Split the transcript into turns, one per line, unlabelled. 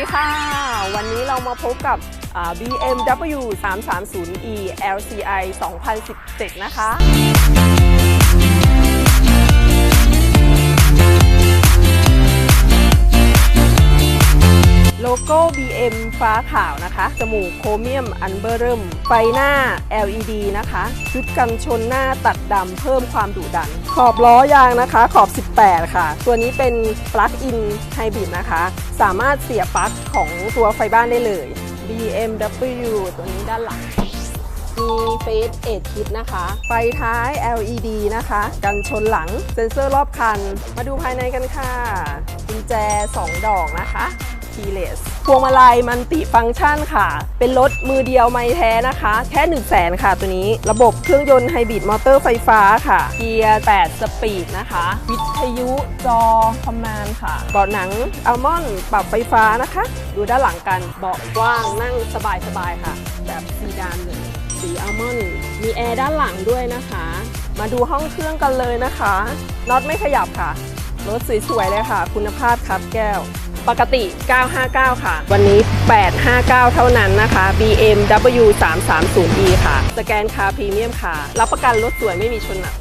ดีค่ะ วันนี้เรามาพบกับ BMW 330e LCI 2017 นะคะ ลโก้ BM ฟ้าขาวนะคะ จมูกโครเมียมอันเบอร์เริ่ม ไฟหน้า LED นะคะ ชุดกันชนหน้าตัดดำเพิ่มความดุดัน ขอบล้อยางนะคะ ขอบ 18 ค่ะ ตัวนี้เป็นปลั๊กอินไฮบริดนะคะ สามารถเสียบปลั๊กของตัวไฟบ้านได้เลย BMW ตัวนี้ด้านหลังมีเฟสเอทคิดนะคะ ไฟท้าย LED นะคะ กันชนหลัง เซ็นเซอร์รอบคัน มาดูภายในกันค่ะกุญแจ 2 ดอกนะคะ keyless พวงมาลัยมันติฟังก์ชันค่ะ เป็นรถมือเดียวไม่แท้นะคะ แค่ 1 0 0 0 0แสนค่ะตัวนี้ ระบบเครื่องยนต์ไฮบริดมอเตอร์ไฟฟ้าค่ะ เกียร์ 8 สปีดนะคะ วิทยุจอคอมมานด์ค่ะ เบาะหนังอัลมอนด์ปรับไฟฟ้านะคะ ดูด้านหลังกัน เบาะกว้างนั่งสบายๆค่ะ แบบซีดานเลยสีอัลมอนด์มีแอร์ด้านหลังด้วยนะคะ มาดูห้องเครื่องกันเลยนะคะ น็อตไม่ขยับค่ะ รถสวยๆเลยค่ะ คุณภาพครับแก้ว ปกติ 959 ค่ะ วันนี้ 859 เท่านั้นนะคะ BMW 330e ค่ะ สแกนคาพรีเมียมค่ะ รับประกันรถสวยไม่มีชนหนัก